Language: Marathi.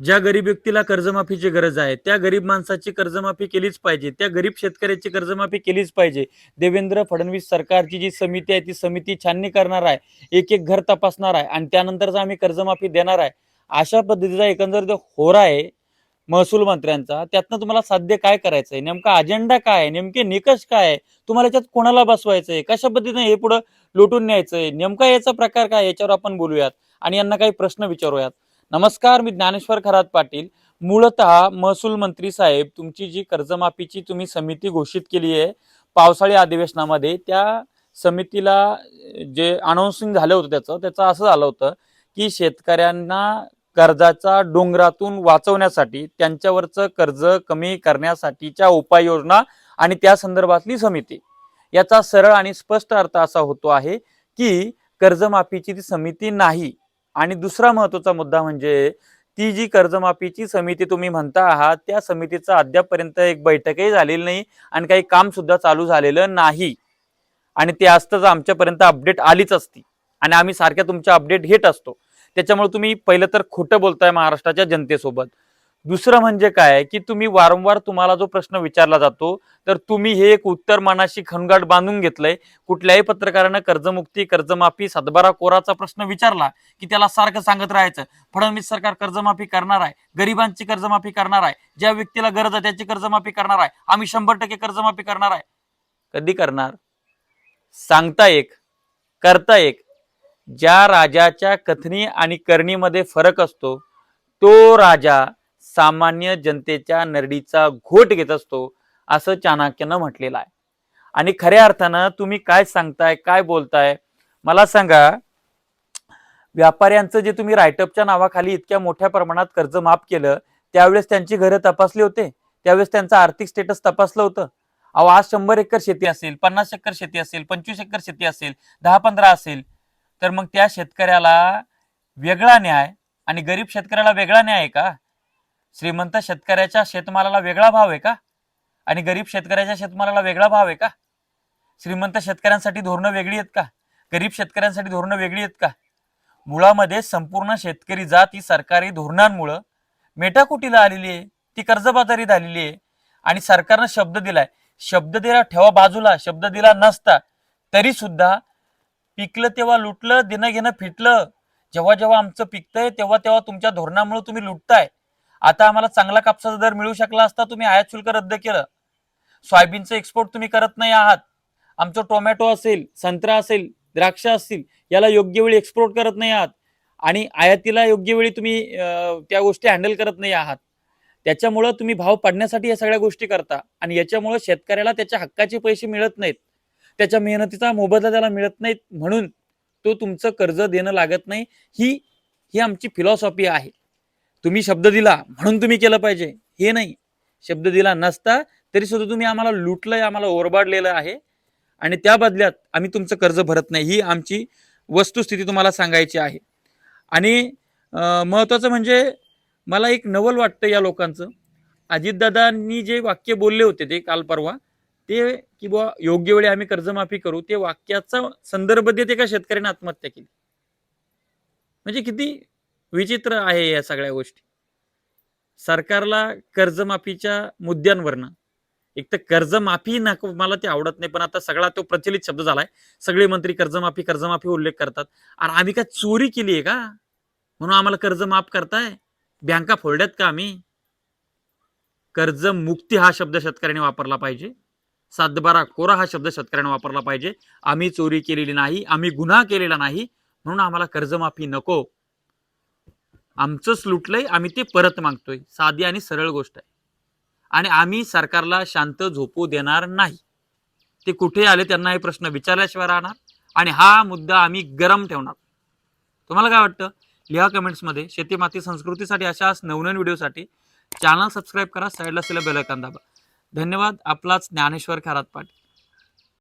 ज्या गरीब व्यक्तीला कर्जमाफीची गरज आहे त्या गरीब माणसाची कर्जमाफी केलीच पाहिजे त्या गरीब शेतकऱ्याची कर्जमाफी केलीच पाहिजे. देवेंद्र फडणवीस सरकारची जी समिती आहे ती समिती छाननी करणार आहे एक एक घर तपासणार आहे आणि त्यानंतरच आम्ही कर्जमाफी देणार आहे. अशा पद्धतीचा एकंदर जो होरा आहे महसूल मंत्र्यांचा त्यातनं तुम्हाला साध्य काय करायचं आहे? नेमका अजेंडा काय आहे? नेमके निकष काय आहे? तुम्हाला याच्यात कोणाला बसवायचं आहे? कशा पद्धतीने हे पुढं लुटून न्यायचं आहे? नेमका याचा प्रकार काय याच्यावर आपण बोलूयात आणि यांना काही प्रश्न विचारूयात. नमस्कार मी ज्ञानेश्वर खरात पाटील. मूळत महसूल मंत्री साहेब तुमची जी कर्जमाफीची तुम्ही समिती घोषित केली आहे पावसाळी अधिवेशनामध्ये त्या समितीला जे अनाऊन्सिंग झालं होतं त्याचं त्याचं असं झालं होतं की शेतकऱ्यांना कर्जाचा डोंगरातून वाचवण्यासाठी त्यांच्यावरचं कर्ज कमी करण्यासाठीच्या उपाययोजना आणि त्या संदर्भातली समिती. याचा सरळ आणि स्पष्ट अर्थ असा होतो आहे की कर्जमाफीची ती समिती नाही. आणि दुसरा महत्त्वाचा मुद्दा म्हणजे ती जी कर्जमाफीची समिती तुम्ही म्हणता आहात त्या समितीचा अद्यापपर्यंत एक बैठकही झालेली नाही आणि काही काम सुद्धा चालू झालेलं नाही. आणि ते असतंच तर आमच्यापर्यंत अपडेट आलीच असती. आणि आम्ही सारख्या तुमच्या अपडेट घेत असतो. त्याच्यामुळे तुम्ही पहिलं तर खोटं बोलताय महाराष्ट्राच्या जनतेसोबत. दुसरं म्हणजे काय की तुम्ही वारंवार तुम्हाला जो प्रश्न विचारला जातो तर तुम्ही हे एक उत्तर मनाशी खणगाट बांधून घेतलंय. कुठल्याही पत्रकारानं कर्जमुक्ती कर्जमाफी सातबारा कोराचा प्रश्न विचारला की त्याला सारखं सांगत राहायचं. फडणवीस सरकार कर्जमाफी करणार आहे गरिबांची कर्जमाफी करणार आहे ज्या व्यक्तीला गरज आहे त्याची कर्जमाफी करणार आहे आम्ही शंभर टक्के कर्जमाफी करणार आहे. कधी करणार? सांगता एक करता एक. ज्या राजाच्या कथनी आणि करणीमध्ये फरक असतो तो राजा सामान्य जनतेच्या नरडीचा घोट घेत असतो असं चाणक्यानं म्हटलेलं आहे. आणि खऱ्या अर्थानं तुम्ही काय सांगताय काय बोलताय? मला सांगा व्यापाऱ्यांचं जे तुम्ही रायटअपच्या नावाखाली इतक्या मोठ्या प्रमाणात कर्ज माफ केलं त्यावेळेस त्यांची घरं तपासली होते. त्यावेळेस त्यांचं आर्थिक स्टेटस तपासलं होतं. अहो आज शंभर एकर शेती असेल पन्नास एकर शेती असेल पंचवीस एकर शेती असेल दहा पंधरा असेल तर मग त्या शेतकऱ्याला वेगळा न्याय आणि गरीब शेतकऱ्याला वेगळा न्याय आहे का? श्रीमंत शेतकऱ्याच्या शेतमालाला वेगळा भाव आहे का? आणि गरीब शेतकऱ्याच्या शेतमालाला वेगळा भाव आहे का? श्रीमंत शेतकऱ्यांसाठी धोरणं वेगळी आहेत का? गरीब शेतकऱ्यांसाठी धोरणं वेगळी आहेत का? मुळामध्ये संपूर्ण शेतकरी जात ही सरकारी धोरणांमुळं मेटाकुटीला आलेली आहे ती कर्जबाजारीत आलेली आहे. आणि सरकारनं शब्द दिलाय शब्द दिला ठेवा बाजूला शब्द दिला नसता तरी सुद्धा पिकलं तेव्हा लुटलं देणं घेणं फिटलं. जेव्हा जेव्हा आमचं पिकतंय तेव्हा तेव्हा तुमच्या धोरणामुळे तुम्ही लुटताय. आता आम्हाला चांगला कापसाचा दर मिळू शकला असता तुम्ही आयात शुल्क रद्द केलं. सोयाबीनचं एक्सपोर्ट तुम्ही करत नाही आहात. आमचं टोमॅटो असेल संत्रा असेल द्राक्ष असतील याला योग्य वेळी एक्सपोर्ट करत नाही आहात. आणि आयातीला योग्य वेळी तुम्ही त्या गोष्टी हँडल करत नाही आहात. त्याच्यामुळं तुम्ही भाव पाडण्यासाठी या सगळ्या गोष्टी करता. आणि याच्यामुळं शेतकऱ्याला त्याच्या हक्काचे पैसे मिळत नाहीत. त्याच्या मेहनतीचा मोबदला त्याला मिळत नाहीत. म्हणून तो तुमचं कर्ज देणं लागत नाही. ही ही आमची फिलॉसॉफी आहे. तुम्ही शब्द दिला म्हणून तुम्ही केलं पाहिजे. हे नाही. शब्द दिला नसता तरी सुद्धा तुम्ही आम्हाला लुटलंय आम्हाला ओरबाडलेलं आहे. आणि त्या बदल्यात आम्ही तुमचं कर्ज भरत नाही. ही आमची वस्तुस्थिती तुम्हाला सांगायची आहे. आणि महत्वाचं म्हणजे मला एक नवल वाटतं या लोकांचं. अजितदादांनी जे वाक्य बोलले होते ते काल परवा ते की बुवा योग्य वेळी आम्ही कर्जमाफी करू ते वाक्याचा संदर्भ देते का शेतकऱ्याने आत्महत्या केली? म्हणजे किती विचित्र आहे या सगळ्या गोष्टी. सरकारला कर्जमाफीच्या मुद्द्यांवरनं एक तर कर्जमाफी नको मला ते आवडत नाही पण आता सगळा तो प्रचलित शब्द झालाय सगळे मंत्री कर्जमाफी कर्जमाफी उल्लेख करतात. आणि आम्ही काय चोरी केली आहे का? म्हणून आम्हाला कर्ज माफ करताय? बँका फोडल्यात का आम्ही? कर्ज मुक्ती हा शब्द शेतकऱ्याने वापरला पाहिजे. सातबारा कोरा हा शब्द शेतकऱ्याने वापरला पाहिजे. आम्ही चोरी केलेली नाही आम्ही गुन्हा केलेला नाही म्हणून आम्हाला कर्जमाफी नको. आमचंच लुटलंय आम्ही ते परत मागतोय. साधी आणि सरळ गोष्ट आहे. आणि आम्ही सरकारला शांत झोपू देणार नाही. ते कुठे आले त्यांना हे प्रश्न विचारल्याशिवाय राहणार. आणि हा मुद्दा आम्ही गरम ठेवणार. तुम्हाला काय वाटतं? लिहा कमेंट्समध्ये. शेती माती संस्कृतीसाठी अशाच नवनवीन व्हिडिओसाठी चॅनल सबस्क्राईब करा. साईडला असलेला बेल दाबा. धन्यवाद. आपलाच ज्ञानेश्वर खरात पाटील